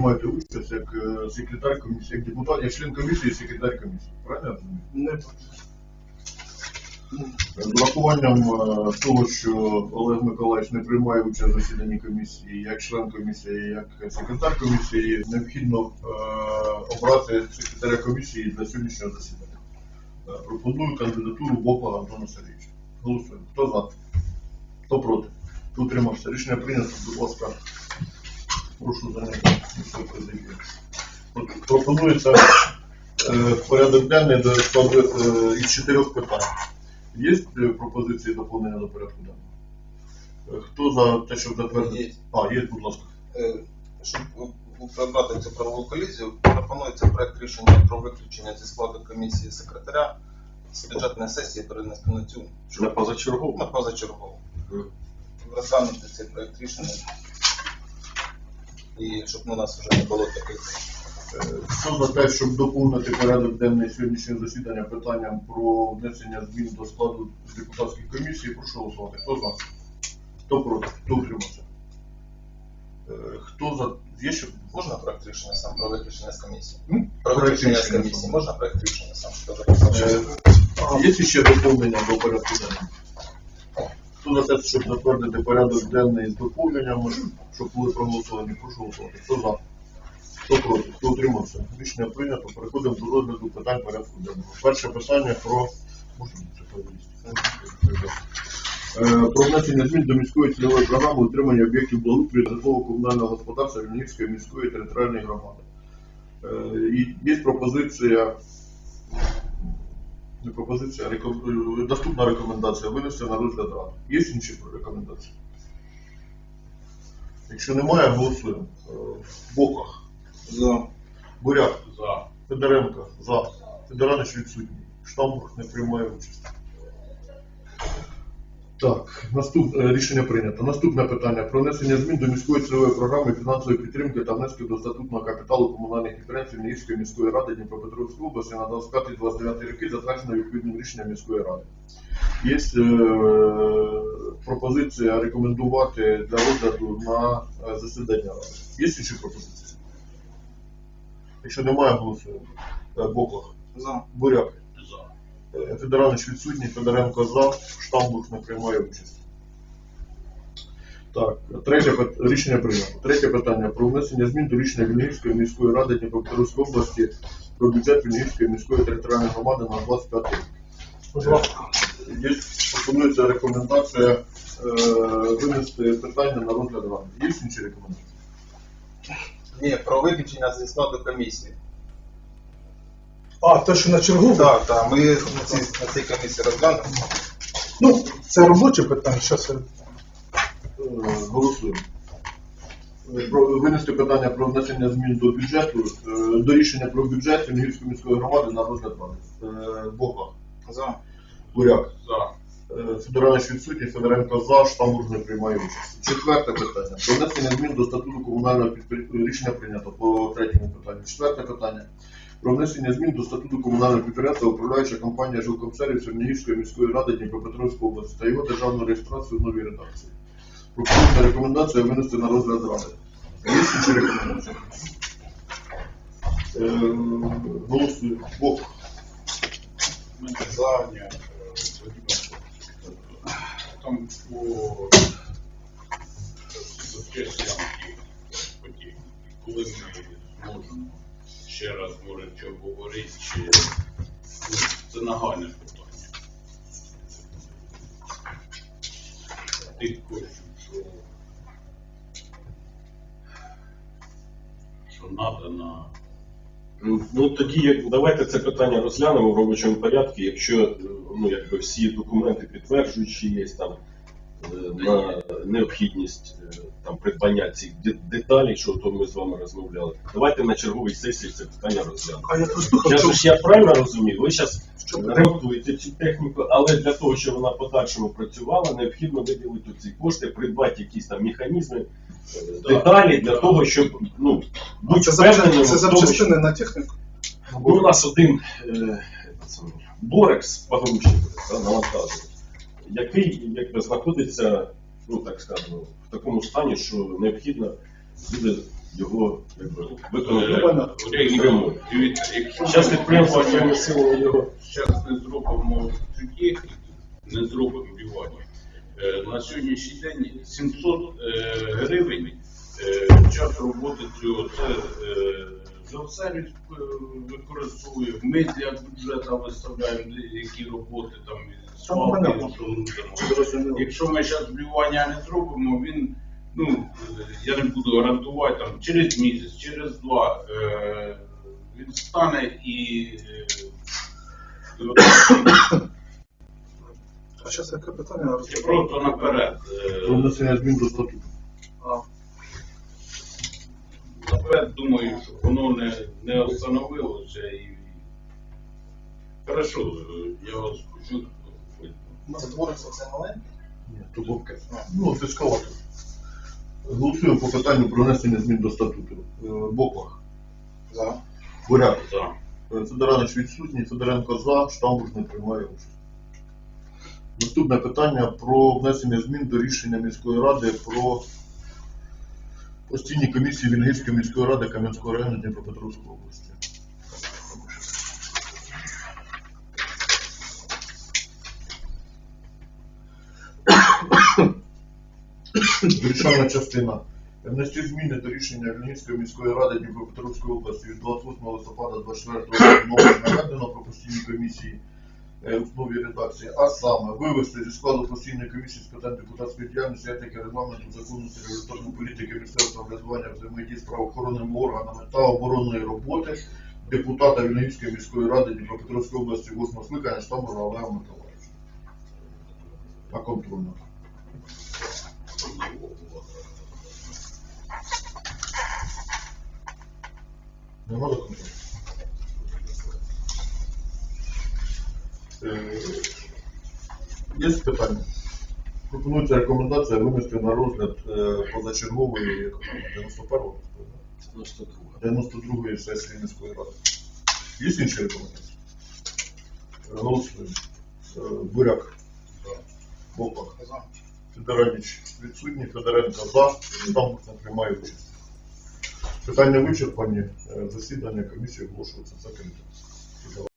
Маєте участь як е, секретар комісії, як депутат, як член комісії, і секретар комісії. Правильно я розумію? Не З урахуванням е, того, що Олег Миколаївич не приймає участь в засіданні комісії, як член комісії, як секретар комісії, необхідно е, обрати секретаря комісії для сьогоднішнього засідання. Е, Пропоную кандидатуру Бопа Антона Сергійовича. Голосуємо. Хто за? Хто проти? Хто утримався? Рішення прийнято. Будь ласка, прошу зайняти місце в Пропонується е, порядок денний до е, із чотирьох питань. Є е, пропозиції доповнення до порядку денного? Хто за те, щоб затвердити? А, є, будь ласка. Щоб прибрати цю правову колізію, пропонується проект рішення про виключення зі складу комісії секретаря з бюджетної сесії перенести на цю На позачергову? на позачергову. Розглянути цей проект рішення. І щоб у нас вже не було таких. Е, Хто за те, щоб доповнити порядок денний сьогоднішнього засідання питанням про внесення змін до складу депутатських комісій, прошу голосувати. Хто за? Хто проти? Хто утримався? Е, Хто за? Є ще? Можна проект рішення сам про виключення з комісії? Про виключення з комісії. Можна проект рішення сам що? Е, Є ще доповнення до порядку денного? Хто за те, щоб затвердити порядок денний з доповненнями, щоб були проголосовані, прошу голосувати. Хто за? Хто проти? Хто утримався? Рішення прийнято. Переходимо до розгляду питань порядку денного. Перше питання про? Е, про внесення змін до міської цільової програми утримання об'єктів благоустрою житлово-комунального господарства Вінницької міської територіальної громади. Е, є пропозиція пропозиція, реком- наступна рекомендація винести на розгляд ради. Є інші рекомендації? Якщо немає, голосуємо. Е, Боках, За. Буряк, за. Федоренко, за. Федоранич відсутній. Штамбург не приймає участь. Так, наступ, е, рішення прийнято. Наступне питання про внесення змін до міської цільової програми фінансової підтримки та внесків до статутного капіталу комунальних підприємств Нігівської міської ради Дніпропетровської області на 25-29 роки, затверджено відповідним рішенням міської ради. Є е, пропозиція рекомендувати для розгляду на е, засідання ради. Є інші пропозиції? Якщо немає, голосуємо. Е, Боклах. За. Буряк. Федорович відсутній, Федоренко за, Штамбург не приймає участь. Так, третє рішення прийнято. Третє питання про внесення змін до рішення Вінницької міської ради Дніпропетровської області про бюджет Вінницької міської територіальної громади на 25 рік. Є, пропонується рекомендація е, винести питання на розгляд ради. Є інші рекомендації? Ні, про виключення зі складу комісії. А, те, що на чергу? Так, так, ми на цій, на цій комісії розглянемо. Ну, це робоче питання, зараз я Голосуємо. Про винести питання про внесення змін до бюджету, е, до рішення про бюджет Венгерської міської громади на розгляд ради. Е, За. Буряк, за. е, Федорович відсутній, Федоренко за, Штамбург не приймає участь. Четверте питання. Про внесення змін до статуту комунального підприємства. Рішення прийнято по третьому питанню. Четверте питання. Про внесення змін до статуту комунального підприємства управляюча компанія Жилкомсервіс Чернігівської міської ради Дніпропетровської області та його державну реєстрацію в новій редакції. Пропонується рекомендація винести на розгляд ради. Є інші рекомендації? Е, Голосуємо. Бок. За, е, там по субсидіям коли ми ще раз може чи обговорити, чи ну, це нагальне питання. Тих коштів, що, що надо Ну тоді як давайте це питання розглянемо в робочому порядку, якщо ну якби всі документи підтверджуючі є там на необхідність е, там придбання цих деталей, що то ми з вами розмовляли. Давайте на черговій сесії це питання розглянемо. А я Я ж я правильно розумію? Ви зараз ремонтуєте цю техніку, але для того, щоб вона в подальшому працювала, необхідно виділити ці кошти, придбати якісь там механізми, е, деталі для того, щоб ну бути це, впевненим це запчастини на техніку. Ну, у нас один е, це, Борекс погрузчик да, навантажений, який якби знаходиться, ну так скажемо, в такому стані, що необхідно буде його якби, виконати. Дивіться, якщо Зараз підприємство бювання- переносило його. зараз не зробимо цю не зробимо бювання, е, на сьогоднішній день 700 е, гривень е, час роботи цього, це е, Жилсервіс е, використовує, ми для бюджету виставляємо які роботи там, свалки. Якщо ми зараз блювання не зробимо, він, ну, я не буду гарантувати, там, через місяць, через два е, він стане і. Е, А зараз яке питання? я просто наперед. Е, внесення змін до статуту. А, наперед думаю, щоб воно не, не остановилося і. Хорошо, я вас почув. Це твориться це маленьке? Ні, то бобка. Ну, це. Голосуємо по питанню про внесення змін до статуту. Е, Боквах. За. Буряк. За. Е, Федорович відсутній, Федоренко за, Штамбуш не приймає участь. Наступне питання про внесення змін до рішення міської ради про постійні комісії Вільгівської міської ради Кам'янського району Дніпропетровської області. Вирішальна частина. Внести зміни до рішення Вільгівської міської ради Дніпропетровської області від 28 листопада 24 року наведено про постійні комісії в новій редакції, а саме вивести зі складу постійної комісії з питань депутатської діяльності, етики, регламенту, законності, регуляторної політики, місцевого самоврядування, взаємодії з правоохоронними органами та оборонної роботи депутата Вільнівської міської ради Дніпропетровської області 8 скликання Штамбура Олега Миколаївича. На контрольну. Нема до контролю? Є питання? Пропонується рекомендація винести на розгляд е, позачергової 91-го, 92. 92-ї сесії міської ради. Є інші рекомендації? Е, Голосуємо. Е, Буряк. Бопак. Федорович відсутній, Федоренко за, там приймає участь. Питання вичерпані, Е, засідання комісії оголошується закритим.